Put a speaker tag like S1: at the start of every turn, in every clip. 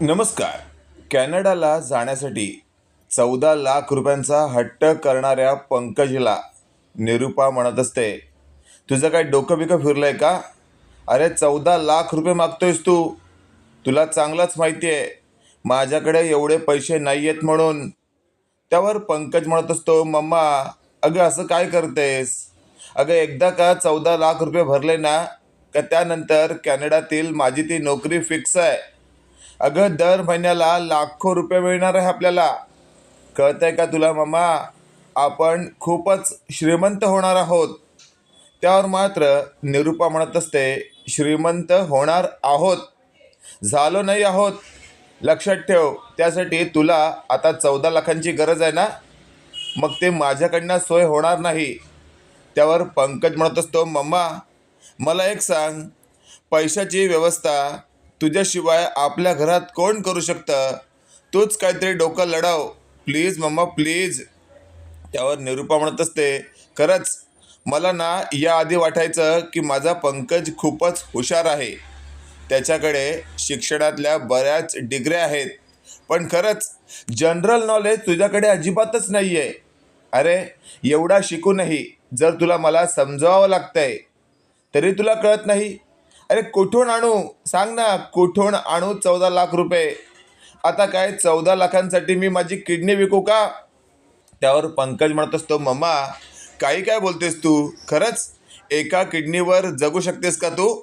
S1: नमस्कार. कॅनडाला जाण्यासाठी चौदा लाख रुपयांचा हट्ट करणाऱ्या पंकजला निरुपा म्हणत असते. तुझं काय डोकं बिकं फिरलं आहे का? अरे चौदा लाख रुपये मागतोयस तू. तुला चांगलाच माहिती आहे. माझ्याकडे एवढे पैसे नाही आहेत म्हणून. त्यावर पंकज म्हणत असतो मम्मा अगं असं काय करतेस? अगं एकदा का चौदा लाख रुपये भरले ना का त्यानंतर कॅनडातील माझी ती नोकरी फिक्स आहे. अगं दर महिन्याला लाखो रुपये मिळणार आहे आपल्याला. कळत आहे का तुला मामा? आपण खूपच श्रीमंत होणार आहोत. त्यावर मात्र निरुपा म्हणत असते श्रीमंत होणार आहोत. झालो नाही आहोत. लक्षात ठेव त्यासाठी तुला आता चौदा लाखांची गरज आहे ना? मग ते माझ्याकडनं सोय होणार नाही. त्यावर पंकज म्हणत असतो मम्मा मला एक सांग. पैशाची व्यवस्था तुझ्याशिवाय आपल्या घरात कोण करू शकतं? तूच काहीतरी डोकं लढाव. Please mamma please. त्यावर निरूपा म्हणत असते खरंच मला ना याआधी वाटायचं की माझा पंकज खूपच हुशार आहे. त्याच्याकडे शिक्षणातल्या बऱ्याच डिग्र्या आहेत. पण खरंच जनरल नॉलेज तुझ्याकडे अजिबातच नाही आहे अरे एवढा शिकूनही जर तुला मला समजावं लागतंय तरी तुला कळत नाही अरे कुठून आणू? सांग ना कुठून आणू चौदा लाख रुपये? आता काय चौदा लाखांसाठी मी माझी किडनी विकू का? त्यावर पंकज म्हणत असतो मम्मा काही काय बोलतेस तू? खरंच एका किडनीवर जगू शकतेस का तू?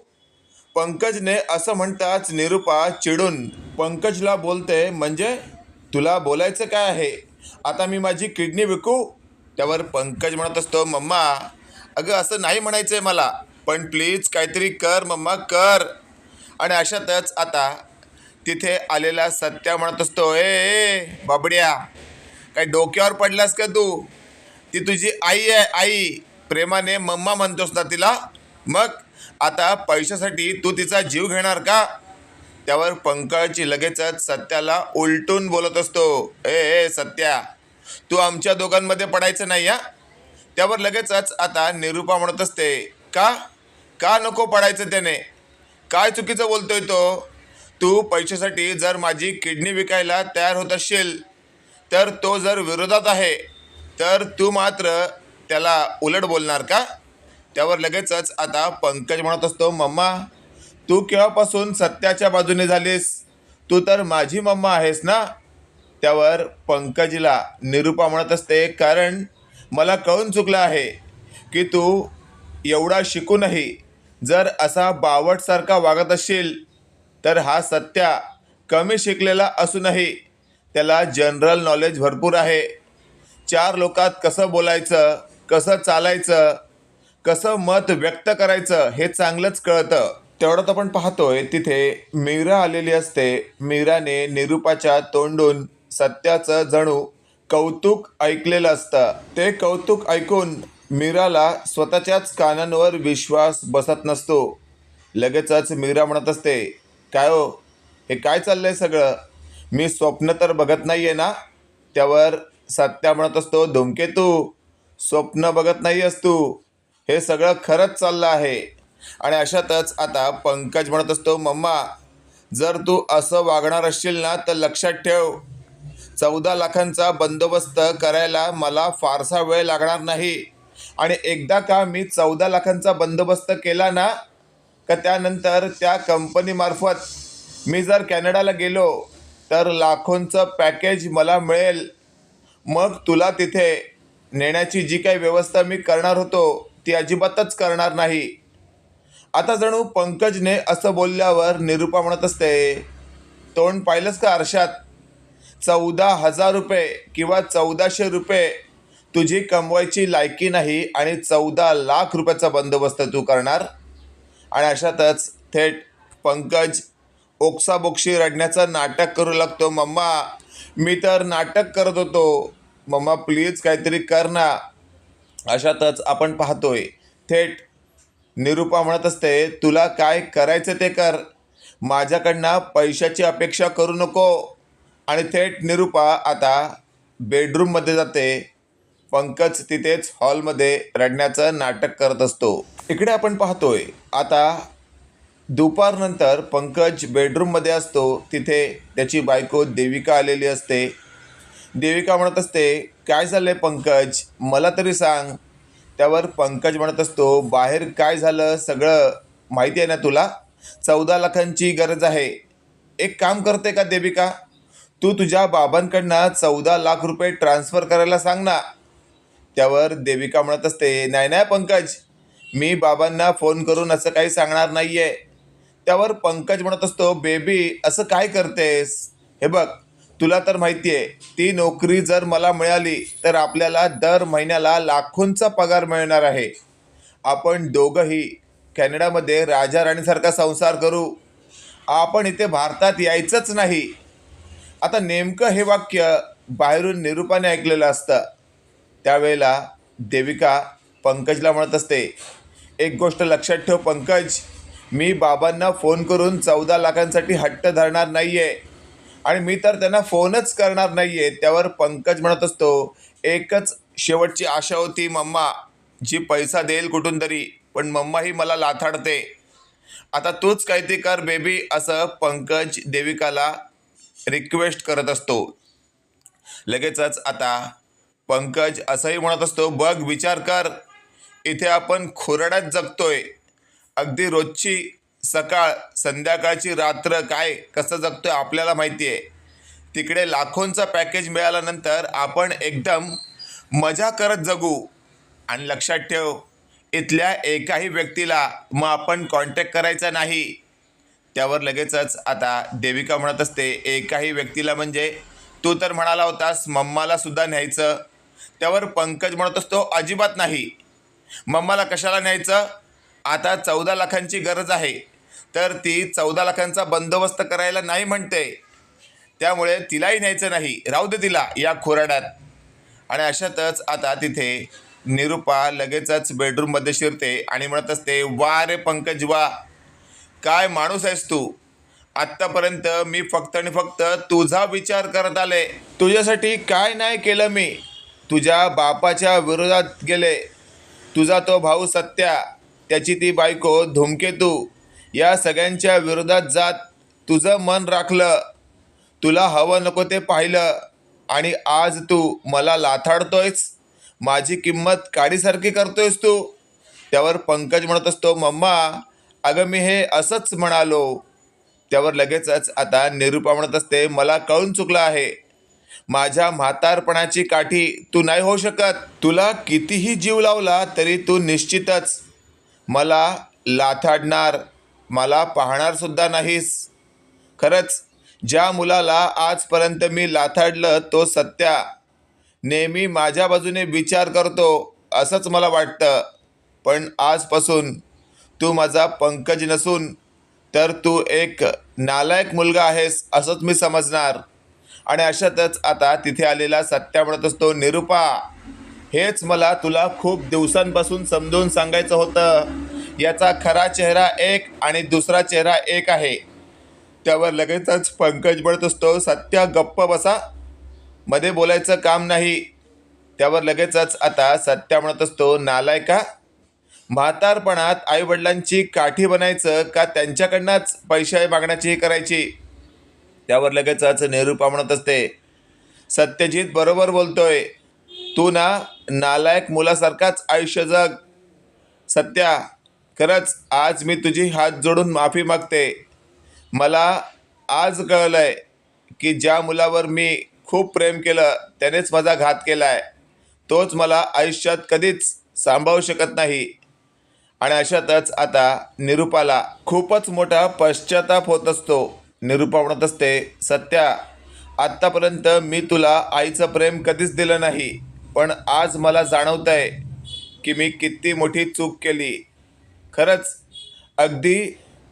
S1: पंकजने असं म्हणताच निरुपा चिडून पंकजला बोलते म्हणजे तुला बोलायचं काय आहे? आता मी माझी किडनी विकू? त्यावर पंकज म्हणत असतो मम्मा अगं असं नाही म्हणायचं आहे मला. पण प्लीज काहीतरी कर मम्मा कर. आणि अशातच आता तिथे आलेला सत्या म्हणत असतो ए बाबड्या काय डोक्यावर पडलास का तू? ती तुझी आई आहे आई. प्रेमाने मम्मा म्हणतोस ना तिला मग आता पैशासाठी तू तिचा जीव घेणार का? त्यावर पंकजची लगेचच सत्याला उलटून बोलत असतो ए ए सत्या तू आमच्या दोघांमध्ये पडायचं नाही या त्यावर लगेचच आता निरुपा म्हणत असते का? का नको पडायचं त्याने? काय चुकीचं बोलतोय तो? तू पैशासाठी जर माझी किडनी विकायला तयार होत असशील तर तो जर विरोधात आहे तर तू मात्र त्याला उलट बोलणार का? त्यावर लगेचच आता पंकज म्हणत असतो मम्मा तू केव्हापासून सत्याच्या बाजूने झालीस? तू तर माझी मम्मा आहेस ना? त्यावर पंकजला निरुपा म्हणत असते कारण मला कळून चुकलं आहे की तू एवढा शिकूनही जर असा बावटसारखा वागत असेल तर हा सत्या कमी शिकलेला असूनही त्याला जनरल नॉलेज भरपूर आहे. चार लोकात कसं बोलायचं कसं चालायचं कसं मत व्यक्त करायचं हे चांगलंच कळतं. तेवढंच आपण पाहतोय तिथे मीरा आलेली असते. मीराने निरुपाच्या तोंडून सत्याचं जणू कौतुक ऐकलेलं असतं. ते कौतुक ऐकून मीराला स्वतःच्याच कानांवर विश्वास बसत नसतो. लगेचच मीरा म्हणत असते काय हो? हे काय चाललंय सगळं? मी स्वप्न तर बघत नाही आहे ना? त्यावर सत्या म्हणत असतो धुमकेतू स्वप्न बघत नाही अस तू. हे सगळं खरंच चाललं आहे. आणि अशातच आता पंकज म्हणत असतो मम्मा जर तू असं वागणार असशील ना तर लक्षात ठेव. चौदा लाखांचा बंदोबस्त करायला मला फारसा वेळ लागणार नाही. आणि एकदा का मी चौदा लाखांचा बंदोबस्त केला ना का त्यानंतर त्या कंपनीमार्फत मी जर कॅनडाला गेलो तर लाखोंचं पॅकेज मला मिळेल. मग तुला तिथे नेण्याची जी काही व्यवस्था मी करणार होतो ती अजिबातच करणार नाही. आता जणू पंकजने असं बोलल्यावर निरुपा म्हणत असते तोंड पाहिलंच का आरशात? चौदा हजार रुपये किंवा चौदाशे रुपये तुझी कमवायची लायकी नाही आणि चौदा लाख रुपयाचा बंदोबस्त तू करणार. आणि अशातच थेट पंकज ओक्साबोक्शी रडण्याचं नाटक करू लागतो. मम्मा मी तर नाटक करत होतो. मम्मा प्लीज काहीतरी कर ना. अशातच आपण पाहतोय थेट निरुपा म्हणत असते तुला काय करायचं ते कर. माझ्याकडनं पैशाची अपेक्षा करू नको. आणि थेट निरुपा आता बेडरूममध्ये जाते. पंकज तिथेच हॉलमध्ये रडण्याचं नाटक करत असतो. इकडे आपण पाहतोय आता दुपारनंतर पंकज बेडरूममध्ये असतो. तिथे त्याची बायको देविका आलेली असते. देविका म्हणत असते काय झालं आहे पंकज? मला तरी सांग. त्यावर पंकज म्हणत असतो बाहेर काय झालं? सगळं माहिती आहे ना तुला? चौदा लाखांची गरज आहे. एक काम करते का देविका? तू तुझ्या बाबांकडनं चौदा लाख रुपये ट्रान्स्फर करायला सांग ना. त्यावर देविका म्हणत असते नाही नाही पंकज मी बाबांना फोन करून असं काही सांगणार नाही आहे त्यावर पंकज म्हणत असतो बेबी असं काय करतेस? हे बघ तुला तर माहिती आहे ती नोकरी जर मला मिळाली तर आपल्याला दर महिन्याला लाखोंचा पगार मिळणार आहे. आपण दोघंही कॅनडामध्ये राजा राणीसारखा संसार करू. आपण इथे भारतात यायचंच नाही. आता नेमकं हे वाक्य बाहेरून निरूपाने ऐकलेलं असतं. त्यावेळेला देविका पंकजला म्हणत असते एक गोष्ट लक्षात ठेव पंकज मी बाबांना फोन करून चौदा लाखांसाठी हट्ट धरणार नाही आहे आणि मी तर त्यांना फोनच करणार नाही आहे त्यावर पंकज म्हणत असतो एकच शेवटची आशा होती मम्मा जी पैसा देईल कुठून तरी पण मम्मा ही मला लाथाडते. आता तूच काहीतरी कर बेबी असं पंकज देविकाला रिक्वेस्ट करत असतो. लगेचच आता पंकज असंही म्हणत असतो बघ विचार कर. इथे आपण खोरड्यात जगतोय. अगदी रोजची सकाळ संध्याकाळची रात्र काय कसं जगतोय आपल्याला माहिती आहे तिकडे लाखोंचा पॅकेज मिळाल्यानंतर आपण एकदम मजा करत जगू. आणि लक्षात ठेव इथल्या एकाही व्यक्तीला मग आपण कॉन्टॅक्ट करायचा नाही. त्यावर लगेचच आता देविका म्हणत असते एकाही व्यक्तीला म्हणजे? तू तर म्हणाला होतास मम्माला सुद्धा न्यायचं. त्यावर पंकज म्हणत असतो अजिबात नाही. मम्माला कशाला न्यायचं? आता चौदा लाखांची गरज आहे. तर ती चौदा लाखांचा बंदोबस्त करायला नाही म्हणते. त्यामुळे तिलाही न्यायचं नाही. राहू दे तिला या खोराड्यात. आणि अशातच आता तिथे निरुपा लगेचच बेडरूममध्ये शिरते आणि म्हणत असते वा रे पंकज वा. काय माणूस आहेस तू? आत्तापर्यंत मी फक्त आणि फक्त तुझा विचार करत आले. तुझ्यासाठी काय नाही केलं मी. तुझ्या बापाच्या विरोधात गेले. तुझा तो भाऊ सत्या त्याची ती बायको धूमकेतू या सगळ्यांच्या विरोधात जात तुझं मन राखलं. तुला हवं नको ते पाहिलं. आणि आज तू मला लाथाडतोयस. माझी किंमत काडीसारखी करतोयस तू. त्यावर पंकज म्हणत असतो मम्मा अगं मी हे असंच म्हणालो. त्यावर लगेचच आता निरूपा म्हणत असते मला कळून चुकलं आहे. माझ्या म्हातारपणाची काठी तू नाही होऊ शकत. तुला कितीही जीव लावला तरी तू निश्चितच मला लाथाडणार. मला पाहणार सुद्धा नाहीस. खरंच ज्या मुलाला आजपर्यंत मी लाथाडलं तो सत्या. नेहमी माझ्या बाजूने विचार करतो असंच मला वाटतं. पण आजपासून तू माझा पंकज नसून तर तू एक नालायक मुलगा आहेस असंच मी समजणार. आणि अशातच आता तिथे आलेला सत्या म्हणत असतो निरुपा. हेच मला तुला खूप दिवसांपासून समजून सांगायचं होतं. याचा खरा चेहरा एक आणि दुसरा चेहरा एक आहे. त्यावर लगेचच पंकज म्हणत असतो सत्या गप्प बसा. मध्ये बोलायचं काम नाही. त्यावर लगेचच आता सत्या म्हणत असतो नालायका म्हातारपणात आईवडिलांची काठी बनायचं का त्यांच्याकडनंच पैसे मागण्याची करायची? त्यावर लगेचच निरूपा म्हणत असते सत्यजित बरोबर बोलतोय. तू ना नालायक मुलासारखाच आयुष्य जग. सत्या खरंच आज मी तुझी हात जोडून माफी मागते. मला आज कळलं आहे की ज्या मुलावर मी खूप प्रेम केलं त्यानेच माझा घात केला आहे तोच मला आयुष्यात कधीच सांभाळू शकत नाही. आणि अशातच आता निरुपाला खूपच मोठा पश्चाताप होत असतो. निरुपा म्हणत असते. सत्या आत्तापर्यंत मी तुला आईचं प्रेम कधीच दिलं नाही पण आज मला जाणवतं आहे की मी किती मोठी चूक केली. खरंच अगदी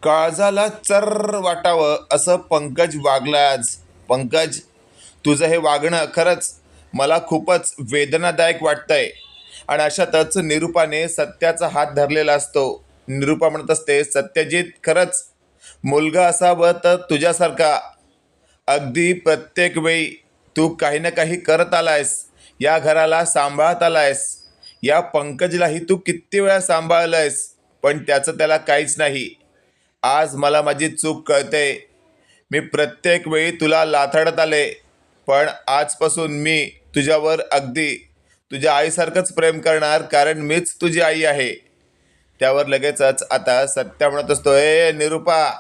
S1: काळजाला चर्र वाटावं असं पंकज वागलं आज. पंकज तुझं हे वागणं खरंच मला खूपच वेदनादायक वाटतंय. आणि अशातच निरूपाने सत्याचा हात धरलेला असतो. निरूपा म्हणत असते सत्यजित खरंच मुलगा असावं तर तुझ्यासारखा. अगदी प्रत्येक वेळी तू काही ना काही करत आलायस. या घराला सांभाळत आलायस. या पंकजलाही तू किती वेळा सांभाळलंयस पण त्याचं त्याला काहीच नाही. आज मला माझी चूक कळते. मी प्रत्येक वेळी तुला लाथाडत आले पण आजपासून मी तुझ्यावर अगदी तुझ्या आईसारखंच प्रेम करणार कारण मीच तुझी आई आहे. त्यावर लगेचच आता सत्या म्हणत असतो ए निरुपा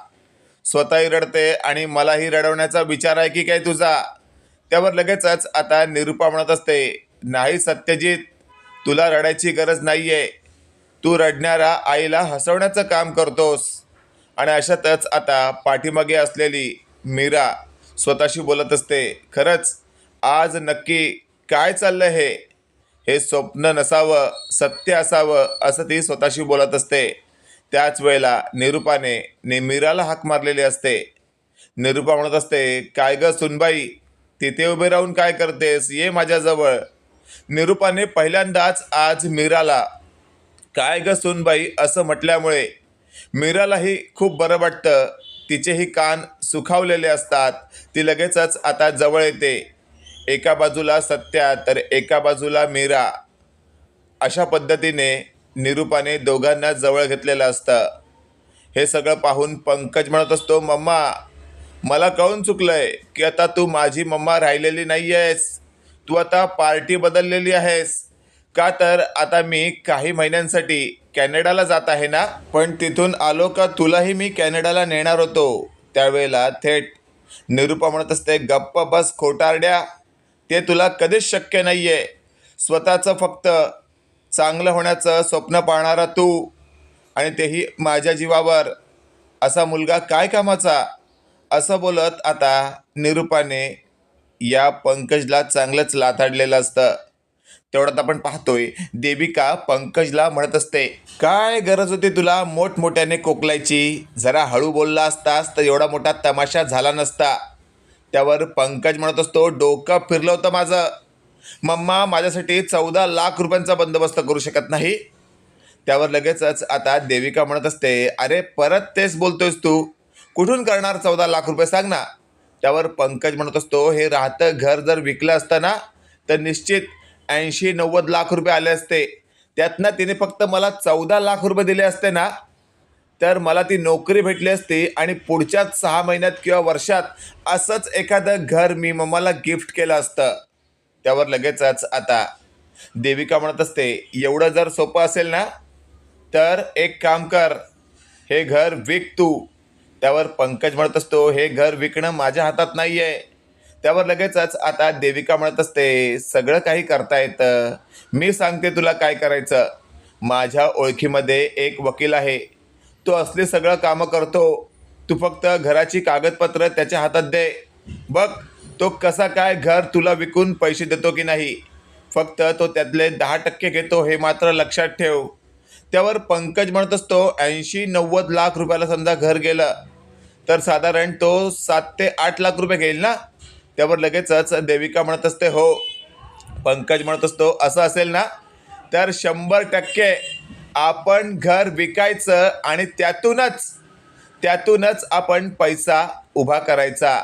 S1: स्वतःही रडते आणि मलाही रडवण्याचा विचार आहे की काय तुझा? त्यावर लगेचच आता निरुपा म्हणत असते नाही सत्यजित तुला रडायची गरज नाही आहे तू रडणाऱ्या आईला हसवण्याचं काम करतोस. आणि अशातच आता पाठीमागे असलेली मीरा स्वतःशी बोलत असते खरंच आज नक्की काय चाललं हे? हे स्वप्न नसावं सत्य असावं असं ती स्वतःशी बोलत असते. त्याच वेळेला निरुपाने निमिराला हाक मारलेली असते. निरुपा म्हणत असते काय ग सुनबाई तिथे उभे राहून काय करतेस? ये माझ्याजवळ. निरुपाने पहिल्यांदाच आज मीराला काय ग सुनबाई असं म्हटल्यामुळे मीरालाही खूप बरं वाटतं. तिचेही कान सुखावलेले असतात. ती लगेचच आता जवळ येते. एका बाजूला सत्या तर एका बाजूला मीरा. अशा पद्धतीने निरूपाने दोघांना जवळ घेतलेलं असतं. हे सगळं पाहून पंकज म्हणत असतो मम्मा मला कळून आहे की आता तू माझी मम्मा राहिलेली नाही आहेस तू आता पार्टी बदललेली आहेस. का तर आता मी काही महिन्यांसाठी कॅनडाला जात आहे ना? पण तिथून आलो का तुलाही मी कॅनडाला नेणार होतो. त्यावेळेला थेट निरूपा म्हणत असते गप्प बस खोटारड्या. ते तुला कधीच शक्य नाही आहे स्वतःचं फक्त चांगलं होण्याचं स्वप्न पाहणारा तू आणि तेही माझ्या जीवावर. असा मुलगा काय कामाचा? असं बोलत आता निरूपाने या पंकजला चांगलंच लाथाडलेलं असतं. तेवढ्यात आपण पाहतोय देविका पंकजला म्हणत असते काय गरज होती तुला मोठमोठ्याने कोकलायची? जरा हळू बोलला असतास तर एवढा मोठा तमाशा झाला नसता. त्यावर पंकज म्हणत असतो डोकं फिरलं होतं माझं. मम्मा माझ्यासाठी चौदा लाख रुपयांचा बंदोबस्त करू शकत नाही. त्यावर लगेचच आता देविका म्हणत असते अरे परत तेच बोलतोयस तू. कुठून करणार चौदा लाख रुपये सांग ना. त्यावर पंकज म्हणत असतो हे राहतं घर जर विकलं असतं ना तर निश्चित ऐंशी नव्वद लाख रुपये आले असते. त्यातनं तिने फक्त मला चौदा लाख रुपये दिले असते ना तर मला ती नोकरी भेटली असती आणि पुढच्याच सहा महिन्यात किंवा वर्षात असंच एखादं घर मी मम्माला गिफ्ट केलं असतं. त्यावर लगेचच आता देविका म्हणत असते एवढं जर सोपं असेल ना तर एक काम कर हे घर विक तू. त्यावर पंकज म्हणत असतो हे घर विकणं माझ्या हातात नाही आहे त्यावर लगेचच आता देविका म्हणत असते सगळं काही करता येतं मी सांगते तुला काय करायचं. माझ्या ओळखीमध्ये एक वकील आहे. तो असली सगळं कामं करतो तू फक्त घराची कागदपत्र त्याच्या हातात दे. बघ तो कसा काय घर तुला विकून पैसे देतो की नाही. फक्त तो त्यातले दहा टक्के घेतो हे मात्र लक्षात ठेव. त्यावर पंकज म्हणत असतो ऐंशी नव्वद लाख रुपयाला समजा घर गेलं तर साधारण तो सात ते आठ लाख रुपये घेईल ना? त्यावर लगेचच देविका म्हणत असते हो. पंकज म्हणत असतो असं असेल ना? तर शंभर टक्के आपण घर विकायचं आणि त्यातूनच त्यातूनच आपण पैसा उभा करायचा.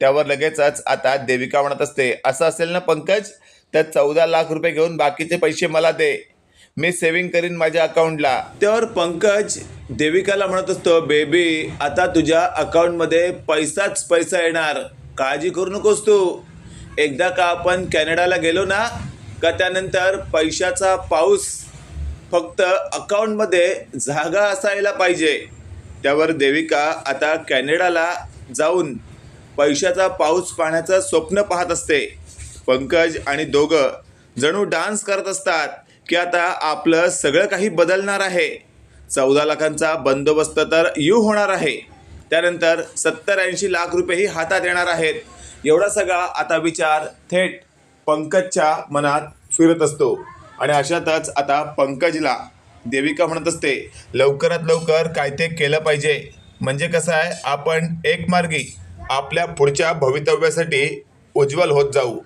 S1: त्यावर लगेचच आता देविका म्हणत असते असं असेल ना पंकज? तर चौदा लाख रुपये घेऊन बाकीचे पैसे मला दे. मी सेव्हिंग करीन माझ्या अकाउंटला त्यावर पंकज देविकाला म्हणत असतो बेबी आता तुझ्या अकाउंटमध्ये पैसाच पैसा येणार. काळजी करू नकोस तू. एकदा का आपण कॅनडाला गेलो ना का त्यानंतर पैशाचा पाऊस फक्त अकाउंटमध्ये जागा असायला पाहिजे. त्यावर देविका आता कॅनडाला जाऊन पैशाचा पाऊस पाहण्याचं स्वप्न पाहत असते. पंकज आणि दोघं जणू डान्स करत असतात की आता आपलं सगळं काही बदलणार आहे. चौदा लाखांचा बंदोबस्त तर यू होणार आहे. त्यानंतर सत्तर ऐंशी लाख रुपयेही हातात येणार आहेत. एवढा सगळा आता विचार थेट पंकजच्या मनात फिरत असतो. आणि अशातच आता पंकजला देविका म्हणत असते लवकरात लवकर काय ते केलं पाहिजे. म्हणजे कसं आहे आपण एक मार्गी आपल्या पुढच्या भवितव्यासाठी उज्ज्वल होत जाऊ.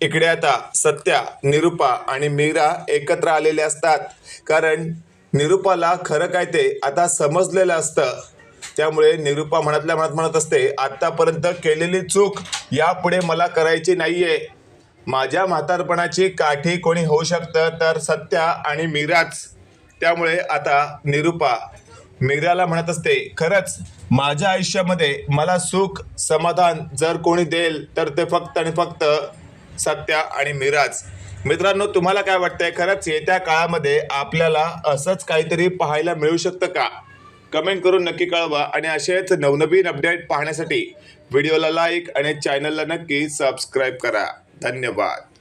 S1: इकडे आता सत्या निरुपा आणि मीरा एकत्र आलेले असतात. कारण निरुपाला खरं काय ते आता समजलेलं असतं. त्यामुळे निरुपा म्हणतल्या म्हणत म्हणत असते आत्तापर्यंत केलेली चूक यापुढे मला करायची नाही आहे माझ्या म्हातारपणाची काठी कोणी होऊ शकतं तर सत्या आणि मीराच त्यामुळे आता निरुपा मीराला म्हणत असते खरंच माझ्या आयुष्यामध्ये मला सुख समाधान जर कोणी देईल तर ते फक्त आणि फक्त सत्या आणि मिराज. मित्रांनो तुम्हाला काय वाटतंय? खरंच येत्या काळामध्ये आपल्याला असंच काहीतरी पाहायला मिळू शकतं का? कमेंट करून नक्की कळवा आणि असेच नवनवीन अपडेट पाहण्यासाठी व्हिडिओला लाईक आणि चॅनलला नक्की सबस्क्राईब करा. धन्यवाद.